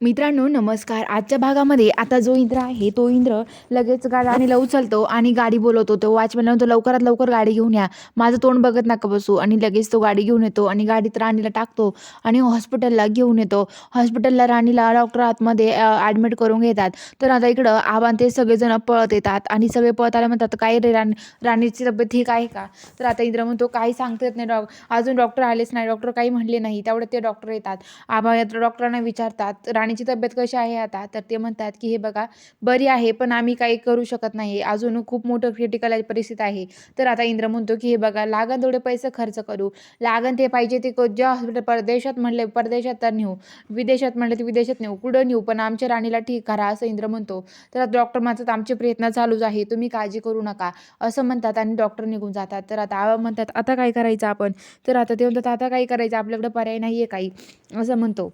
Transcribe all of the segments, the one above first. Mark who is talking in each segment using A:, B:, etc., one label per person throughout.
A: मित्रांनो नमस्कार. आजच्या भागामध्ये आता जो इंद्र आहे तो इंद्र लगेच गाडीला उचलतो आणि गाडी बोलवतो. तो वॉचमॅन म्हणतो लवकरात लवकर गाडी घेऊन या. माझं तोंड बघत नका बसू. आणि लगेच तो गाडी घेऊन येतो आणि गाडीत राणीला टाकतो आणि हॉस्पिटलला घेऊन येतो. हॉस्पिटलला राणीला डॉक्टर आतमध्ये ॲडमिट करून घेतात. तर आता इकडं आव्हान ते सगळेजण पळत येतात आणि सगळे पळत आले म्हणतात काय रे राणी? राणीची तब्येत ठीक आहे का? तर आता इंद्र म्हणतो काही सांगता येत नाही डॉ अजून डॉक्टर आलेच नाही. डॉक्टर काही म्हणले नाही. तेवढे ते डॉक्टर येतात. आबा डॉक्टरांना विचारतात राणीची तब्येत कशी आहे आता? तर ते म्हणतात की हे बघा बरी आहे पण आम्ही काही करू शकत नाही. अजून खूप मोठं क्रिटिकल परिस्थिती आहे. तर आता इंद्र म्हणतो की हे बघा लागन तेवढे पैसे खर्च करू. लागन ते पाहिजे ते क- ज्या हॉस्पिटल परदेशात म्हणले परदेशात तर नेऊ. विदेशात म्हणले ते विदेशात नेऊ. कुठं नेऊ? पण आमच्या राणीला ठीक करा असं इंद्र म्हणतो. तर डॉक्टर म्हणतात आमचे प्रयत्न चालूच आहे. तुम्ही काळजी करू नका. असं म्हणतात आणि डॉक्टर निघून जातात. तर आता म्हणतात आता काय करायचं आपण? तर आता ते म्हणतात आता काय करायचं? आपल्याकडे पर्याय नाही आहे काही. असं म्हणतो.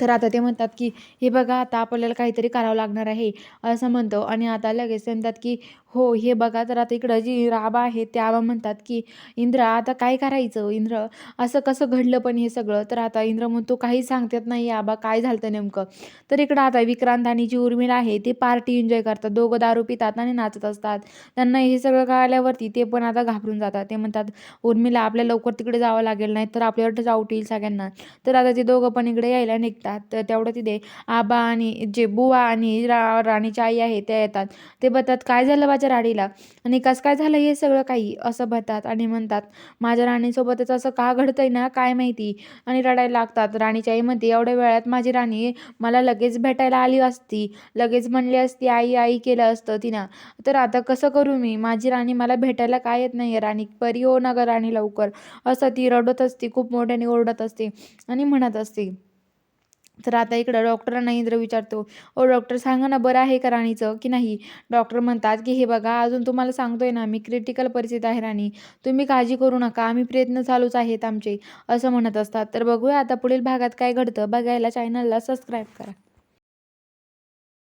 A: तर आता ते म्हणतात की हे बघा आता आपल्याला काहीतरी करावं लागणार आहे असं म्हणतो. आणि आता लगेच म्हणतात की हो हे बघा तर आता इकडं जी राबा आहे त्या आबा म्हणतात की इंद्र आता काय करायचं इंद्र? असं कसं घडलं पण हे सगळं? तर आता इंद्र म्हणतो काही सांगतात नाही आबा काय झालं तर नेमकं? तर इकडं आता विक्रांत आणि जी उर्मिला आहे ते पार्टी एन्जॉय करतात. दोघं दारू पितात आणि नाचत असतात. त्यांना हे सगळं कळल्यावरती ते पण आता घाबरून जातात. ते म्हणतात उर्मिला आपल्या लवकर तिकडे जावं लागेल नाही तर आपल्यावर जाऊट येईल सगळ्यांना. तर आता ते दोघं पण इकडे यायला भेटतात तर तेवढं तिथे आबा आणि जे बुवा आणि रा राणीची आई आहे त्या येतात. ते बघतात काय झालं माझ्या राणीला? आणि कसं काय झालं हे सगळं काही? असं बघतात आणि म्हणतात माझ्या राणीसोबतच असं का घडतंय ना? काय माहिती? आणि रडायला लागतात. राणीची आई म्हणते एवढ्या वेळात माझी राणी मला लगेच भेटायला आली असती. लगेच म्हणली असती आई आई केलं असतं तिनं. तर आता कसं करू मी? माझी राणी मला भेटायला काय येत नाही राणी परी हो ना ग राणी लवकर. असं ती रडत असते खूप मोठ्याने ओरडत असते आणि म्हणत असते. तर आता इकडं डॉक्टरांना इंद्र विचारतो ओ डॉक्टर सांगा ना बरं आहे का राणीचं की नाही? डॉक्टर म्हणतात की हे बघा अजून तुम्हाला सांगतोय ना मी क्रिटिकल परिस्थिती आहे राणी. तुम्ही काळजी करू नका आम्ही प्रयत्न चालूच आहेत आमचे असं म्हणत असतात. तर बघूया आता पुढील भागात काय घडतं. बघायला चॅनलला सबस्क्राईब करा.